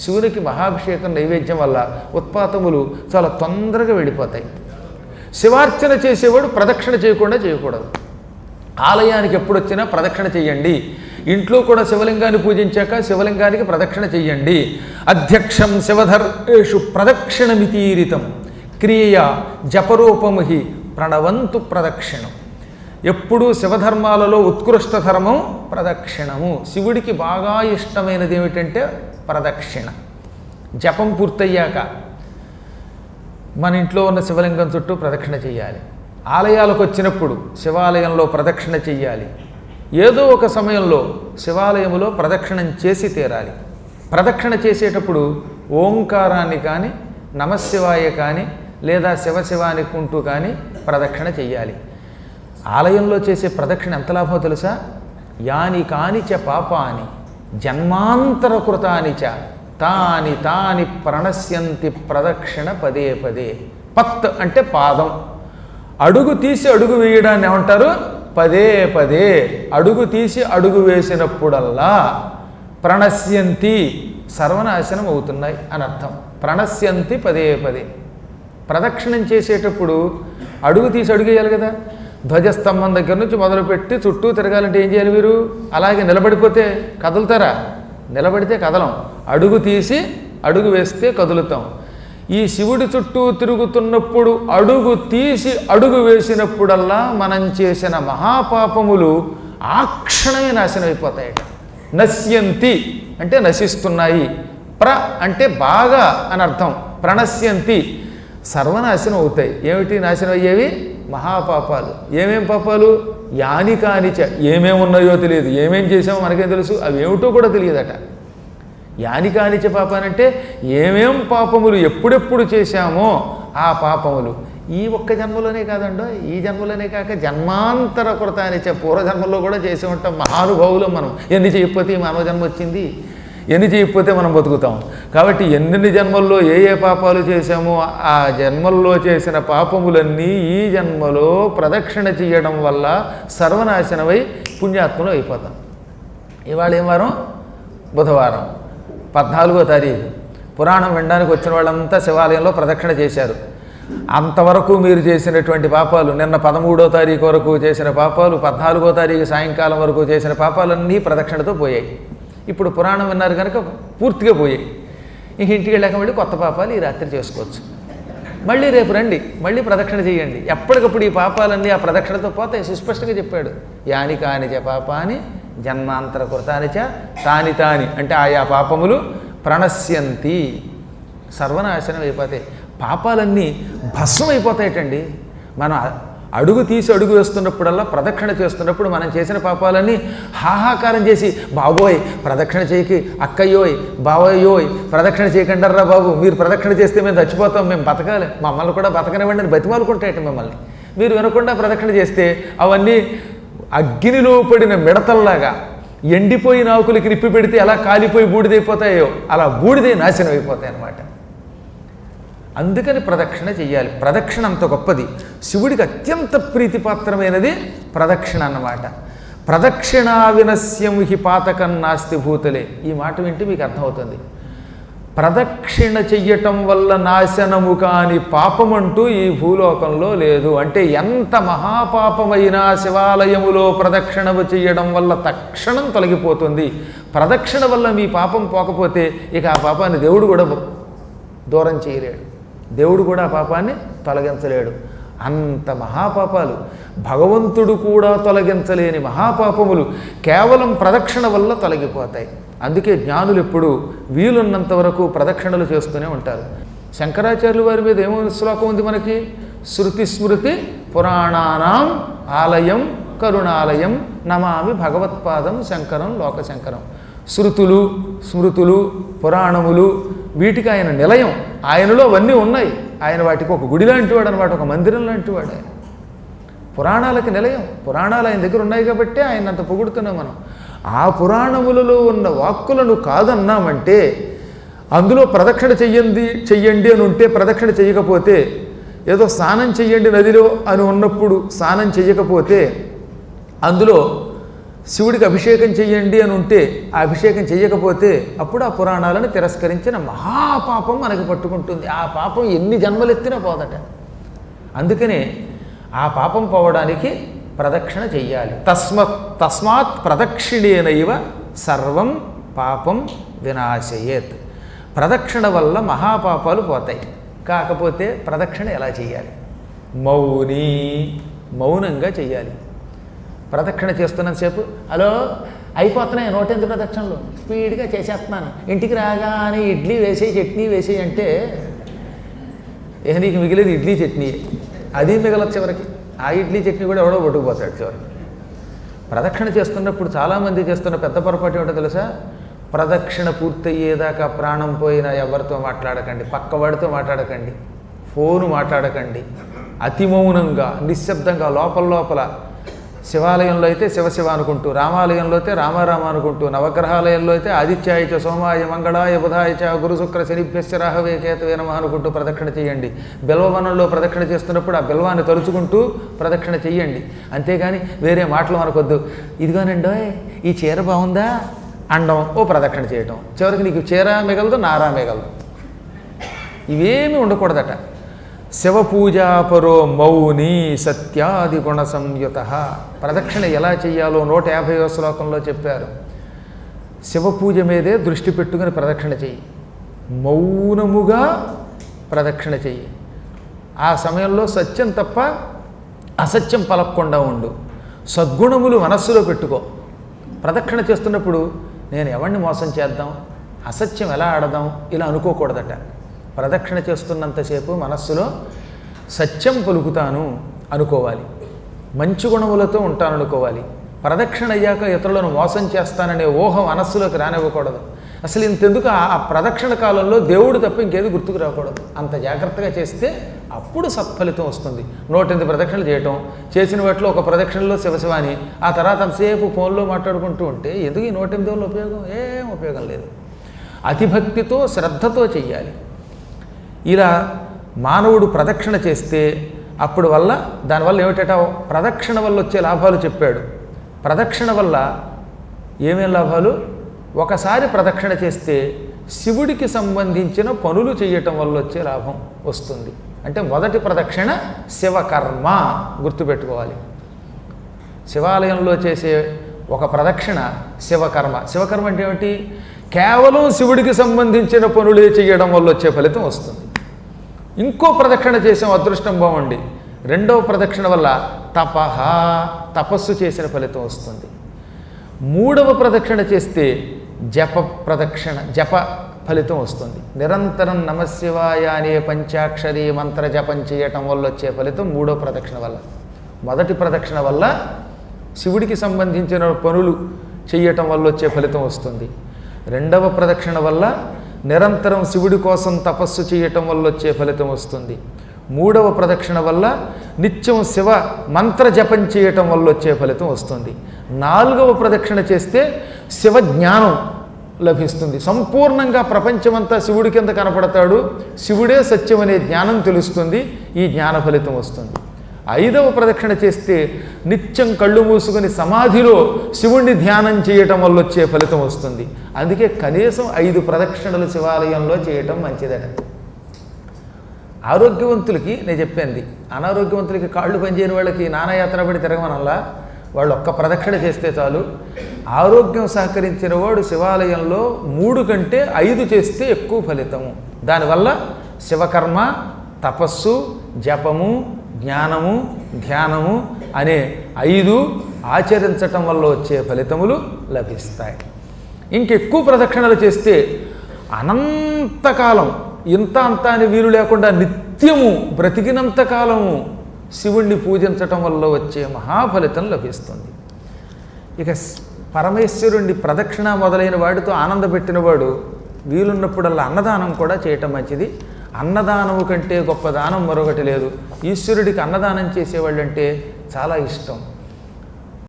శివునికి మహాభిషేకం నైవేద్యం వల్ల ఉత్పాతములు చాలా తొందరగా వెళ్ళిపోతాయి శివార్చన చేసేవాడు ప్రదక్షిణ చేయకుండా చేయకూడదు. ఆలయానికి ఎప్పుడొచ్చినా ప్రదక్షిణ చేయండి. ఇంట్లో కూడా శివలింగాన్ని పూజించాక శివలింగానికి ప్రదక్షిణ చెయ్యండి అధ్యక్షం శివధర్షు ప్రదక్షిణమితీరితం. క్రియ జపరూపముహి ప్రణవంతు ప్రదక్షిణం. ఎప్పుడూ శివధర్మాలలో ఉత్కృష్ట ధర్మం ప్రదక్షిణము. శివుడికి బాగా ఇష్టమైనది ఏమిటంటే ప్రదక్షిణ. జపం పూర్తయ్యాక మన ఇంట్లో ఉన్న శివలింగం చుట్టూ ప్రదక్షిణ చేయాలి. ఆలయాలకు వచ్చినప్పుడు శివాలయంలో ప్రదక్షిణ చెయ్యాలి ఏదో ఒక సమయంలో శివాలయంలో ప్రదక్షిణం చేసి తీరాలి. ప్రదక్షిణ చేసేటప్పుడు ఓంకారాన్ని కానీ నమశివాయ కానీ లేదా శివశివానికి ఉంటూ కానీ ప్రదక్షిణ చెయ్యాలి ఆలయంలో చేసే ప్రదక్షిణ ఎంత లాభమో తెలుసా? యాని కానిచ చ పాపాని. జన్మాంతర కృతాని చ తాని తాని ప్రణశ్యంతి ప్రదక్షిణ పదే పదే. పత్ అంటే పాదం. అడుగు తీసి అడుగు వేయడాన్ని ఏమంటారు? పదే పదే. అడుగు తీసి అడుగు వేసినప్పుడల్లా ప్రణశ్యంతి సర్వనాశనం అవుతున్నాయి అని అర్థం. ప్రణశ్యంతి పదే పదే. ప్రదక్షిణం చేసేటప్పుడు అడుగు తీసి అడుగు వేయాలి కదా? ధ్వజస్తంభం దగ్గర నుంచి మొదలుపెట్టి చుట్టూ తిరగాలంటే ఏం చేయాలి మీరు? అలాగే నిలబడిపోతే కదులుతారా? నిలబడితే కదలం. అడుగు తీసి అడుగు వేస్తే కదులుతాం. ఈ శివుడి చుట్టూ తిరుగుతున్నప్పుడు అడుగు తీసి అడుగు వేసినప్పుడల్లా మనం చేసిన మహాపాపములు ఆ క్షణమే నాశనం నశ్యంతి అంటే నశిస్తున్నాయి. ప్ర అంటే బాగా అని అర్థం. ప్రణశ్యంతి. సర్వనాశనం అవుతాయి. ఏమిటి నాశనం అయ్యేవి? మహాపాపాలు. ఏమేం పాపాలు? యాని కానిచ ఏమేమి ఉన్నాయో తెలియదు. ఏమేం చేసామో మనకేం తెలుసు? అవి ఏమిటో కూడా తెలియదట. యాని కానిచ పాపానంటే ఏమేం పాపములు ఎప్పుడెప్పుడు చేశామో ఆ పాపములు. ఈ ఒక్క జన్మలోనే కాదండో ఈ జన్మలోనే కాక జన్మాంతర కృతానిచ పూర్వజన్మలో కూడా చేసి ఉంటాం మహానుభావులు మనం. ఎన్ని చేయకపోతే మానవ జన్మ వచ్చింది? ఎన్ని చేయకపోతే మనం బతుకుతాం. కాబట్టి ఎన్ని జన్మల్లో ఏ ఏ పాపాలు చేశామో ఆ జన్మల్లో చేసిన పాపములన్నీ ఈ జన్మలో ప్రదక్షిణ చేయడం వల్ల సర్వనాశనమై పుణ్యాత్మలు అయిపోతాం. ఇవాళ ఏం వారం? బుధవారం. పద్నాలుగో తారీఖు. పురాణం వినడానికి వచ్చిన వాళ్ళంతా శివాలయంలో ప్రదక్షిణ చేశారు. అంతవరకు మీరు చేసినటువంటి పాపాలు నిన్న పదమూడో తారీఖు వరకు చేసిన పాపాలు పద్నాలుగో తారీఖు సాయంకాలం వరకు చేసిన పాపాలన్నీ ప్రదక్షిణతో పోయాయి. ఇప్పుడు పురాణం విన్నారు కనుక పూర్తిగా పోయాయి. ఇంక ఇంటికి వెళ్ళాక మళ్ళీ కొత్త పాపాలు ఈ రాత్రి చేసుకోవచ్చు. మళ్ళీ రేపు రండి మళ్ళీ ప్రదక్షిణ చేయండి. ఎప్పటికప్పుడు ఈ పాపాలన్నీ ఆ ప్రదక్షిణతో పోతాయి సుస్పష్టంగా చెప్పాడు. యాని కానిచ పాపాని జన్మాంతర కృతానిచ తాని తాని. అంటే ఆయా పాపములు ప్రణశ్యంతి. సర్వనాశనం అయిపోతాయి. పాపాలన్నీ భస్మం అయిపోతాయటండి. మనం అడుగు తీసి అడుగు వేస్తున్నప్పుడల్లా ప్రదక్షిణ చేస్తున్నప్పుడు మనం చేసిన పాపాలన్నీ హాహాకారం చేసి బాబోయ్ ప్రదక్షిణ చేయకి అక్కయ్యోయ్ బావయ్యోయ్ ప్రదక్షిణ చేయకండర్రా బాబు మీరు ప్రదక్షిణ చేస్తే మేము చచ్చిపోతాం మేము బతకాలి మమ్మల్ని కూడా బతకనివ్వండి అని బతిమాలుకుంటాయట మిమ్మల్ని. మీరు వినకుండా ప్రదక్షిణ చేస్తే అవన్నీ అగ్నిలో పడిన మిడతల్లాగా ఎండిపోయిన ఆకులకి రిప్పి పెడితే ఎలా కాలిపోయి బూడిదైపోతాయో అలా బూడిదే నాశనం అయిపోతాయి అన్నమాట అందుకని ప్రదక్షిణ చెయ్యాలి. ప్రదక్షిణ అంత గొప్పది. శివుడికి అత్యంత ప్రీతిపాత్రమైనది ప్రదక్షిణ అన్నమాట. ప్రదక్షిణా వినశ్యం హి పాతకం నాస్తి భూతలే. ఈ మాట వింటే మీకు అర్థమవుతుంది. ప్రదక్షిణ చెయ్యటం వల్ల నాశనము కాని పాపమంటూ ఈ భూలోకంలో లేదు. అంటే ఎంత మహాపాపమైనా శివాలయములో ప్రదక్షిణము చెయ్యడం వల్ల తక్షణం తొలగిపోతుంది. ప్రదక్షిణ వల్ల మీ పాపం పోకపోతే ఇక ఆ పాపాన్ని దేవుడు కూడా దూరం చేయలేడు. దేవుడు కూడా పాపాన్ని తొలగించలేడు. అంత మహాపాపాలు. భగవంతుడు కూడా తొలగించలేని మహాపాపములు కేవలం ప్రదక్షిణ వల్ల తొలగిపోతాయి. అందుకే జ్ఞానులు ఎప్పుడు వీలున్నంత వరకు ప్రదక్షిణలు చేస్తూనే ఉంటారు. శంకరాచార్యుల వారి మీద ఏమో శ్లోకం ఉంది మనకి? శృతి స్మృతి పురాణానాం ఆలయం కరుణాలయం నమామి భగవత్పాదం శంకరం లోకశంకరం. శృతులు స్మృతులు పురాణములు వీటికి ఆయన నిలయం. ఆయనలో అవన్నీ ఉన్నాయి. ఆయన వాటికి ఒక గుడి లాంటివాడు అనమాట ఒక మందిరం లాంటివాడు ఆయన. పురాణాలకి నిలయం. పురాణాలు ఆయన దగ్గర ఉన్నాయి కాబట్టి ఆయన అంత పొగుడుతున్నాం మనం. ఆ పురాణములలో ఉన్న వాక్కులను కాదన్నామంటే అందులో ప్రదక్షిణ చెయ్యండి చెయ్యండి అని ఉంటే ప్రదక్షిణ చేయకపోతే ఏదో స్నానం చెయ్యండి నదిలో అని ఉన్నప్పుడు స్నానం చెయ్యకపోతే అందులో శివుడికి అభిషేకం చెయ్యండి అని ఉంటే ఆ అభిషేకం చెయ్యకపోతే అప్పుడు ఆ పురాణాలను తిరస్కరించిన మహాపాపం మనకి పట్టుకుంటుంది. ఆ పాపం ఎన్ని జన్మలెత్తినా పోదట. అందుకనే ఆ పాపం పోవడానికి ప్రదక్షిణ చెయ్యాలి. తస్మత్ తస్మాత్ ప్రదక్షిణేనైవ సర్వం పాపం వినాశయేత్. ప్రదక్షిణ వల్ల మహాపాపాలు పోతాయి. కాకపోతే ప్రదక్షిణ ఎలా చేయాలి మౌని మౌనంగా చేయాలి ప్రదక్షిణ చేస్తున్నంతసేపు. హలో? అయిపోతున్నాయి నూటెంత ప్రదక్షిణలు. స్పీడ్గా చేసేస్తున్నాను. ఇంటికి రాగానే ఇడ్లీ వేసేయి చట్నీ వేసేయి అంటే ఏ నీకు మిగిలేదు ఇడ్లీ చట్నీ. అది మిగలదు చివరికి. ఆ ఇడ్లీ చట్నీ కూడా ఎవడో పట్టుకుపోతాడు చివరికి. ప్రదక్షిణ చేస్తున్నప్పుడు చాలామంది చేస్తున్న పెద్ద పొరపాటు ఏమిటో తెలుసా? ప్రదక్షిణ పూర్తయ్యేదాకా ప్రాణం పోయినా ఎవరితో మాట్లాడకండి. పక్కవాడితో మాట్లాడకండి. ఫోను మాట్లాడకండి. అతి మౌనంగా నిశ్శబ్దంగా లోపల లోపల శివాలయంలో అయితే శివశివ అనుకుంటూ రామాలయంలో అయితే రామారామ అనుకుంటూ నవగ్రహాలయంలో అయితే ఆదిత్యాయ చ సోమాయ మంగళాయ బుధాయ చ గురు శుక్ర శనిభ్యశ్చ రాహవే కేతవే నమ అనుకుంటూ ప్రదక్షిణ చేయండి. బిల్వవనంలో ప్రదక్షిణ చేస్తున్నప్పుడు ఆ బిల్వాన్ని తలుచుకుంటూ ప్రదక్షిణ చెయ్యండి అంతేగాని వేరే మాటలు మనకొద్దు ఇదిగోనండో ఈ చీర బాగుందా? అండం ఓ ప్రదక్షిణ చేయటం. చివరికి నీకు చీర మిగలదు నారా మిగలదు. ఇవేమీ ఉండకూడదట. శివపూజాపరో మౌని సత్యాది గుణ సంయుత. ప్రదక్షిణ ఎలా చెయ్యాలో నూట యాభైవ శ్లోకంలో చెప్పారు. శివపూజ మీదే దృష్టి పెట్టుకుని ప్రదక్షిణ చెయ్యి. మౌనముగా ప్రదక్షిణ చెయ్యి. ఆ సమయంలో సత్యం తప్ప అసత్యం పలక్కుండా ఉండు. సద్గుణములు మనస్సులో పెట్టుకో. ప్రదక్షిణ చేస్తున్నప్పుడు నేను ఎవరిని మోసం చేద్దాం? అసత్యం ఎలా ఆడదాం? ఇలా అనుకోకూడదట. ప్రదక్షిణ చేస్తున్నంతసేపు మనస్సులో సత్యం పలుకుతాను అనుకోవాలి. మంచి గుణములతో ఉంటాను అనుకోవాలి ప్రదక్షిణ అయ్యాక ఇతరులను మోసం చేస్తాననే ఊహ మనస్సులోకి రానివ్వకూడదు. అసలు ఇంతెందుకు ఆ ప్రదక్షిణ కాలంలో దేవుడు తప్ప ఇంకేది గుర్తుకు రాకూడదు. అంత జాగ్రత్తగా చేస్తే అప్పుడు సత్ఫలితం వస్తుంది. నూటెనిమిది ప్రదక్షిణలు చేయటం చేసిన వాటిలో ఒక ప్రదక్షిణలో శివశివాని ఆ తర్వాత అంతసేపు ఫోన్లో మాట్లాడుకుంటూ ఉంటే ఎందుకు ఈ నూటెనిమిది వల్ల ఉపయోగం? ఏం ఉపయోగం లేదు. అతిభక్తితో శ్రద్ధతో చెయ్యాలి. ఇలా మానవుడు ప్రదక్షిణ చేస్తే అప్పుడు వల్ల దానివల్ల ఏమిటట? ప్రదక్షిణ వల్ల వచ్చే లాభాలు చెప్పాడు. ప్రదక్షిణ వల్ల ఏమేం లాభాలు? ఒకసారి ప్రదక్షిణ చేస్తే శివుడికి సంబంధించిన పనులు చేయటం వల్ల వచ్చే లాభం వస్తుంది. అంటే మొదటి ప్రదక్షిణ శివకర్మ గుర్తుపెట్టుకోవాలి. శివాలయంలో చేసే ఒక ప్రదక్షిణ శివకర్మ. శివకర్మ అంటే ఏమిటి? కేవలం శివుడికి సంబంధించిన పనులే చేయడం వల్ల వచ్చే ఫలితం వస్తుంది. ఇంకో ప్రదక్షిణ చేసాం అదృష్టం బాగుండి. రెండవ ప్రదక్షిణ వల్ల తపహ తపస్సు చేసిన ఫలితం వస్తుంది. మూడవ ప్రదక్షిణ చేస్తే జప ప్రదక్షిణ జప ఫలితం వస్తుంది. నిరంతరం నమశివాయ అనే పంచాక్షరి మంత్ర జపం చేయటం వల్ల వచ్చే ఫలితం మూడో ప్రదక్షిణ వల్ల. మొదటి ప్రదక్షిణ వల్ల శివుడికి సంబంధించిన పనులు చేయటం వల్ల వచ్చే ఫలితం వస్తుంది. రెండవ ప్రదక్షిణ వల్ల నిరంతరం శివుడి కోసం తపస్సు చేయటం వల్ల వచ్చే ఫలితం వస్తుంది. మూడవ ప్రదక్షిణ వల్ల నిత్యం శివ మంత్ర జపం చేయటం వల్ల వచ్చే ఫలితం వస్తుంది. నాలుగవ ప్రదక్షిణ చేస్తే శివ జ్ఞానం లభిస్తుంది. సంపూర్ణంగా ప్రపంచమంతా శివుడి కింద కనపడతాడు. శివుడే సత్యం అనే జ్ఞానం తెలుస్తుంది. ఈ జ్ఞాన ఫలితం వస్తుంది. ఐదవ ప్రదక్షిణ చేస్తే నిత్యం కళ్ళు మూసుకొని సమాధిలో శివుణ్ణి ధ్యానం చేయటం వల్ల వచ్చే ఫలితం వస్తుంది. అందుకే కనీసం ఐదు ప్రదక్షిణలు శివాలయంలో చేయటం మంచిదట. ఆరోగ్యవంతులకి నేను చెప్పింది అనారోగ్యవంతులకి కాళ్ళు పనిచేయని వాళ్ళకి నానాయాత్ర పడి తిరగమనల్లా? వాళ్ళు ఒక్క ప్రదక్షిణ చేస్తే చాలు. ఆరోగ్యం సహకరించిన వాడు శివాలయంలో మూడు కంటే ఐదు చేస్తే ఎక్కువ ఫలితము. దానివల్ల శివకర్మ తపస్సు జపము జ్ఞానము ధ్యానము అనే ఐదు ఆచరించటం వల్ల వచ్చే ఫలితములు లభిస్తాయి. ఇంకెక్కువ ప్రదక్షిణలు చేస్తే అనంతకాలం ఇంత అంత అని వీలు లేకుండా నిత్యము బ్రతికినంత కాలము శివుణ్ణి పూజించటం వల్ల వచ్చే మహాఫలితం లభిస్తుంది. ఇక పరమేశ్వరుణ్ణి ప్రదక్షిణ మొదలైన వాడితో ఆనందపెట్టినవాడు వీలున్నప్పుడల్లా అన్నదానం కూడా చేయటం మంచిది. అన్నదానము కంటే గొప్ప దానం మరొకటి లేదు. ఈశ్వరుడికి అన్నదానం చేసేవాళ్ళంటే చాలా ఇష్టం.